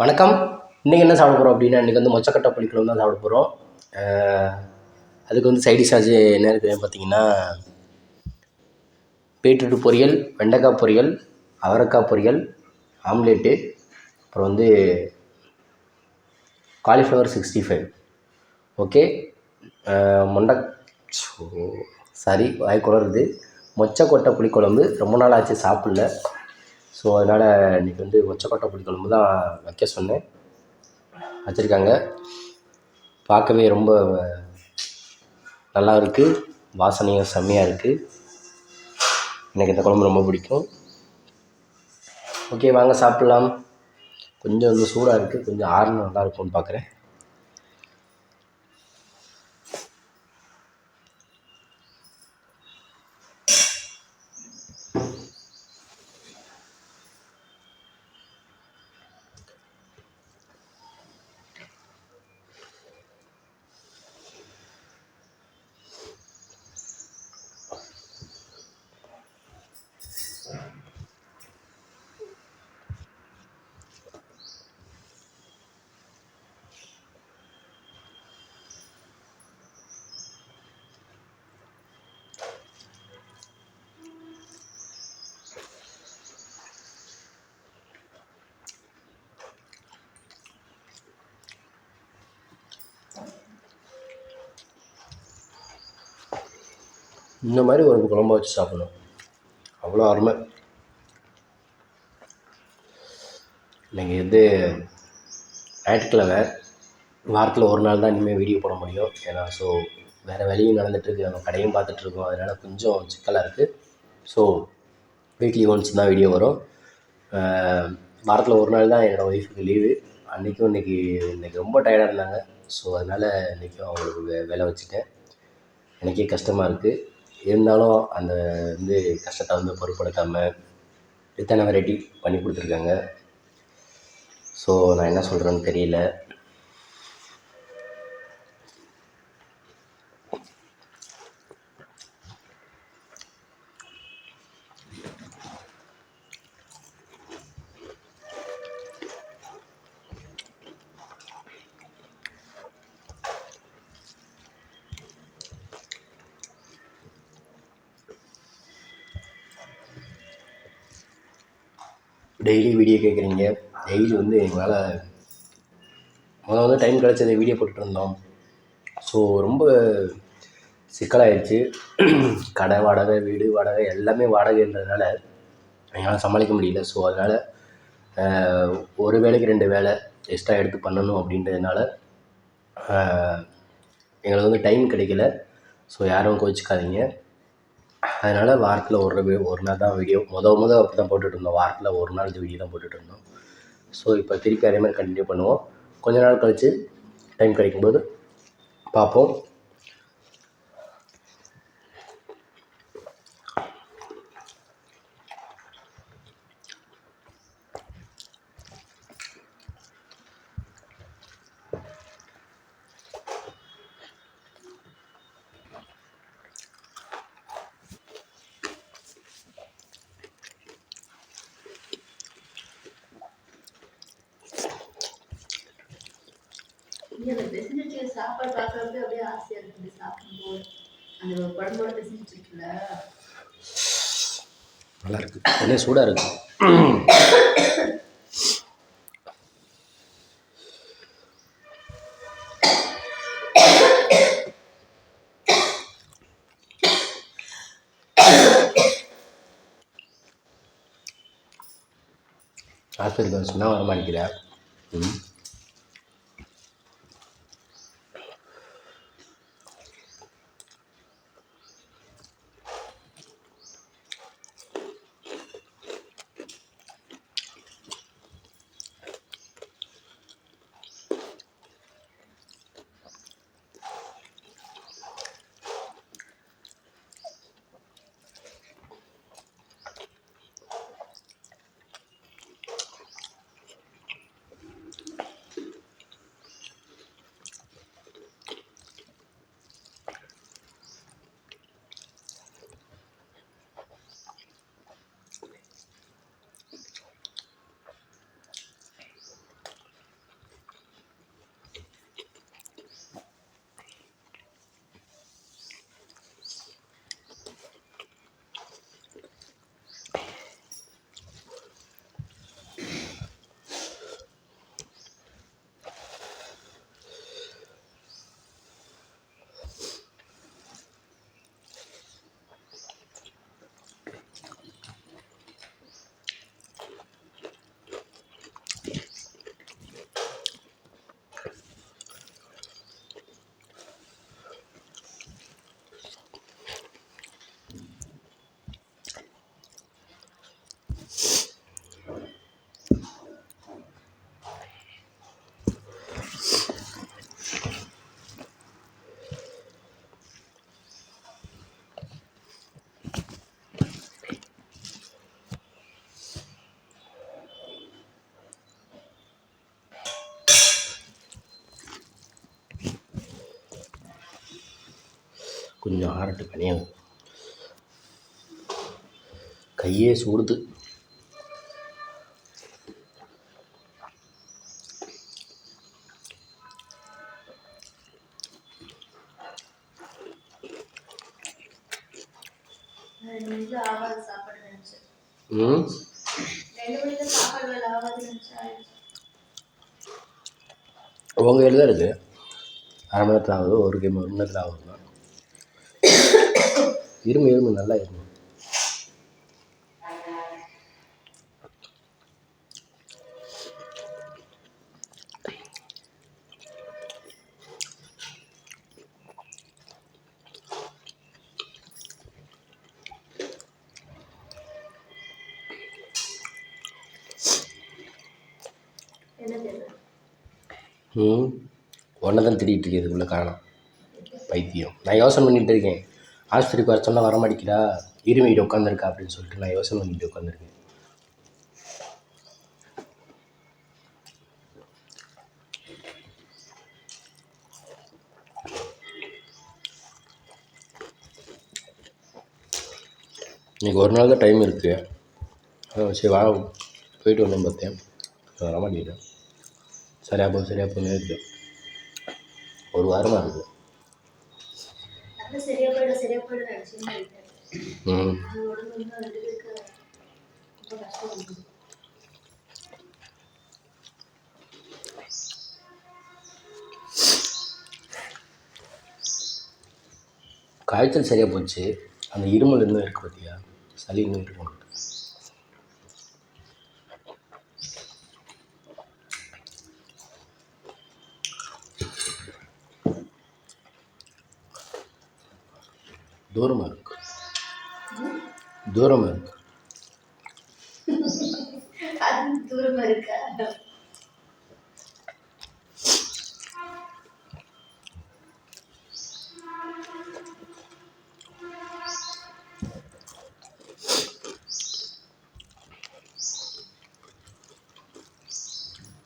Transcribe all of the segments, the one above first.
வணக்கம். இன்றைக்கி என்ன சாப்பிட போகிறோம் அப்படின்னா இன்றைக்கி வந்து மொச்சக்கொட்டை புளிக்குழம்பு தான் சாப்பிட போகிறோம் அதுக்கு வந்து சைடிஷ் சார்ஜ் என்ன இருக்குது பார்த்தீங்கன்னா பீட்ரூட் பொரியல் வெண்டைக்காய் பொரியல் அவரைக்காய் பொரியல் ஆம்லேட்டு அப்புறம் வந்து காலிஃப்ளவர் சிக்ஸ்டி ஃபைவ் ஓகே மொண்டை சாரி வாய் மொச்சக்கொட்டை புளிக்குழம்பு ரொம்ப நாள் ஆச்சு சாப்பிடல. ஸோ அதனால் இன்றைக்கி வந்து மொச்சக்கொட்டை புளிக்குழம்பு தான் வைக்க சொன்னேன். வச்சுருக்காங்க. பார்க்கவே ரொம்ப நல்லா இருக்குது வாசனையும் செம்மையாக இருக்குது எனக்கு இந்த குழம்பு ரொம்ப பிடிக்கும். ஓகே வாங்க சாப்பிட்லாம். கொஞ்சம் வந்து சூடாக இருக்குது கொஞ்சம் ஆறுனா நல்லா இருக்கும்னு பார்க்குறேன் இந்த மாதிரி ஒரு குழம்பு வச்சு சாப்பிடணும். அவ்வளோ அருமை. இன்னைக்கு வந்து ஞாயிற்றுக்கிழமை. வாரத்தில் ஒரு நாள் தான் இனிமேல் வீடியோ போட முடியும். ஏன்னா ஸோ வேறு வேலையும் நடந்துகிட்ருக்கு நம்ம கடையும் பார்த்துட்ருக்கோம் அதனால் கொஞ்சம் சிக்கலாக இருக்குது ஸோ வீக்லி ஒன்ஸ் தான் வீடியோ வரும். வாரத்தில் ஒரு நாள் தான் என்னோடய ஒய்ஃபுக்கு லீவு அன்றைக்கும் இன்றைக்கி இன்றைக்கி ரொம்ப டயர்டாக இருந்தாங்க. ஸோ அதனால் இன்றைக்கும் அவங்களுக்கு வே வேலை வச்சுட்டேன். எனக்கே கஷ்டமாக இருக்குது இருந்தாலும் அந்த வந்து கஷ்டத்தை வந்து பொருட்படுத்தாமல் எத்தனை வெரைட்டி பண்ணி கொடுத்துருக்காங்க. ஸோ நான் என்ன சொல்கிறேன்னு தெரியல. டெய்லி வீடியோ கேட்குறீங்க டெய்லி வந்து எங்களால் முதல் வந்து டைம் கிடச்சது வீடியோ போட்டுருந்தோம் ஸோ ரொம்ப சிக்கலாயிடுச்சு கடை வாடகை வீடு வாடகை எல்லாமே வாடகைன்றதுனால எங்களால் சமாளிக்க முடியல. ஸோ அதனால் ஒரு வேலைக்கு ரெண்டு வேலை எக்ஸ்ட்ரா எடுத்து பண்ணணும் அப்படின்றதுனால எங்களுக்கு வந்து டைம் கிடைக்கல. ஸோ யாரும் கோச்சிக்காதீங்க அதனால் வாரத்தில் ஒரு ஒரு நாள் தான் வீடியோ மொதல் மொதல் அப்படி தான் போட்டுட்ருந்தோம் வாரத்தில் ஒரு நாள் வீடியோ தான் போட்டுட்டு இருந்தோம் ஸோ இப்போ திருப்பி அதே மாதிரி கண்டினியூ பண்ணுவோம். கொஞ்ச நாள் கழித்து டைம் கிடைக்கும்போது பார்ப்போம். நல்லா அந்த சாப்பாடு அப்படியே இருக்கு சாப்பிடும்போது. அந்த குழம்போட இருக்குல்ல? நல்லா சூடாக இருக்குது ஆஸ்பத்திரி சொன்னால் வர மாட்டேங்கிறேன் ம். கொஞ்சம் ஆறட்டு கனியாக கையே சூடுது. ம்? உங்கள் இருக்குது அரை மணி நேரத்தில் ஆகுது ஒரு கேம் ஒரு மணி நேரத்தில் ஆகுதுன்னா இரும்பு இரும்பு நல்லா இருக்கும் ம். ஒன்றை தான் திட்டிகிட்டு இருக்கு இதுக்குள்ளே காரணம் பைத்தியம். நான் யோசனை பண்ணிகிட்டு இருக்கேன். ஆஸ்பத்திரிக்கு வர சொன்னால் வர மாட்டேங்கிறா. இருமிட்டு உட்காந்துருக்கா அப்படின்னு சொல்லிட்டு நான் யோசனை பண்ணிட்டு உட்காந்துருக்கேன் இன்றைக்கி ஒரு நாள் தான் டைம் இருக்குது சரி வா போயிட்டு வரணும் பார்த்தேன். வர மாட்டேங்கிறேன் சரியாக போகுது சரியாக போகுது இருக்குது ஒரு வாரமாக இருக்குது காய்ச்சல் சரியாக போச்சு. அந்த இருமல் இன்னும் இருக்குது பார்த்தியா சளி இன்னும் இருக்கும் தூரமாக இருக்கு. தூரமாக இருக்கு. அது தூரமா இருக்கா?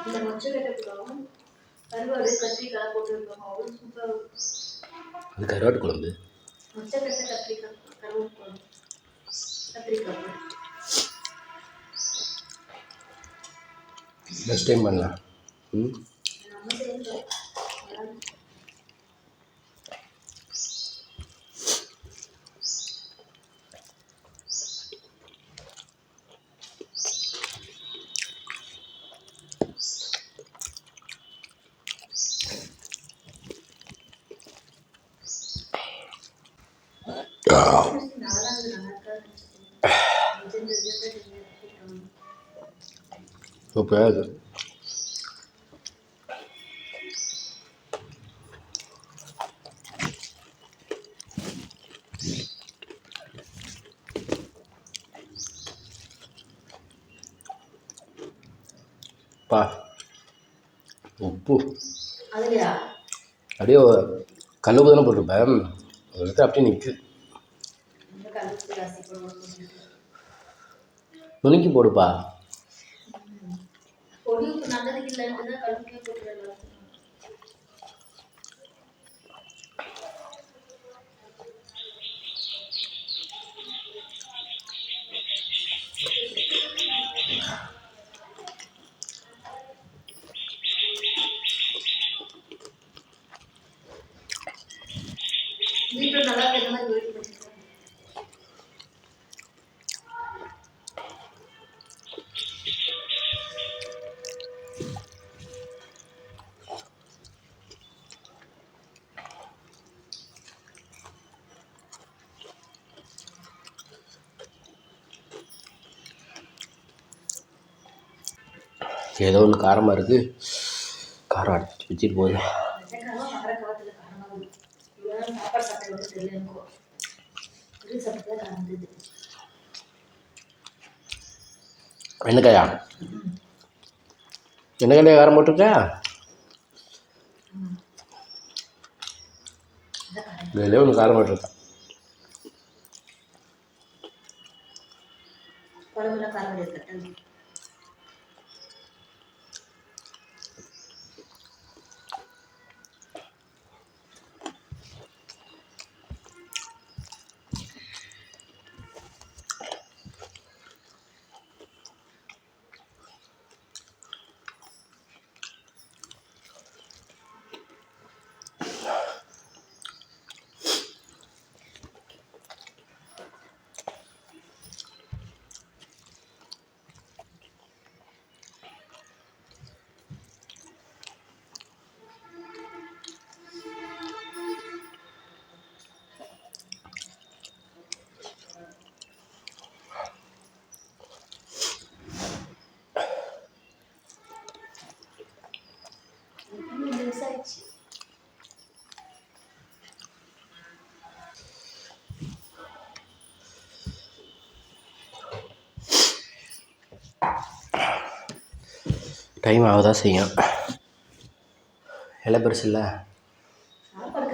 இந்த மொச்சக்கட்டை கூட கருவாடு கத்திரிக்காய் போட்டு வைப்பாங்க அவ்வளோ சூப்பராக அது கருவாட்டு குழம்பு. மொச்சக்கட்டை கத்திரிக்காய் கருவேப்பிலை குழம்பு கத்திரிக்காய் நெக்ஸ்ட் டைம் பண்ணலாம். ம் நம்ம சேர்ந்தோம் நல்லா இருந்து நல்லா இருக்காது நினைச்சிட்டேன் சூப்பராக இருக்குது பா உப்பு அப்படியே கல்லுப்பு தானே போட்டிருப்பேன் ஒரு இடத்துல அப்படியே போடுவோம் நுணுக்கி போடுப்பா நல்லதுக்கு இல்லைன்னு தான் ஏதோ ஒன்று காரமாக இருக்குது காரம் அடிச்சு வச்சுட்டு போகுது. வெண்டைக்காவும் மகர வெண்டைக்காயா வெண்டைக்காயா காரம் போட்டிருக்கா? அதான் இதில் ஒன்று காரம் போட்டிருக்கேன் காரம் கிடையாது கட்டல் டைம் ஆகதான் செய்யும். எல்லாம் பெருசு இல்லை? சாப்பாடு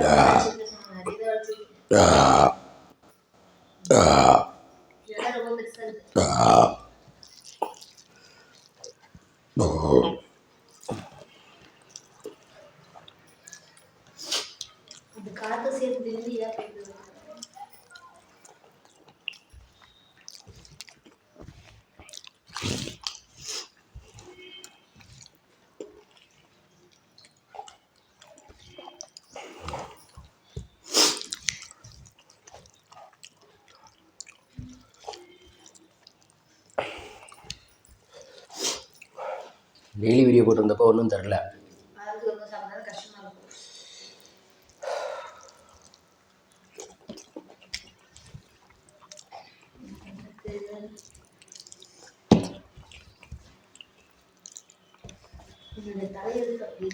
டெய்லி வீடியோ போட்டிருந்தப்போ ஒன்றும் தெரில. இருக்கும். தலையெழுத்து அப்படி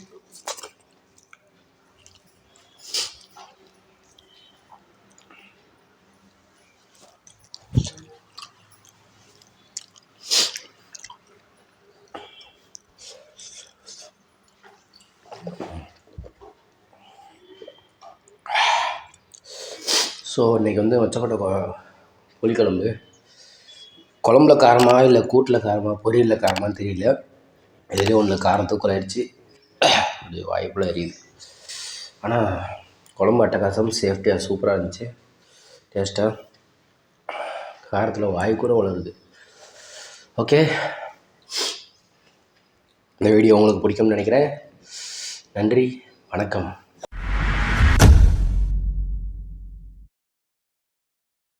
ஸோ இன்றைக்கி வந்து வச்சப்பட்ட கொ புளிக்குழம்பு. குழம்புல காரமா இல்லை கூட்டில் காரமா பொரியலில் காரமான்னு தெரியல. எதுலேயும் ஒன்று காரம் தூக்கலாயிடுச்சு. அப்படி வாய்ப்புல எரியுது ஆனால் குழம்பு அட்டகாசம் சேஃப்டியாக சூப்பராக இருந்துச்சு. டேஸ்ட்டாக காரத்தில் வாய் கூட வளருது ஓகே. இந்த வீடியோ உங்களுக்கு பிடிக்கும்னு நினைக்கிறேன். நன்றி. வணக்கம்.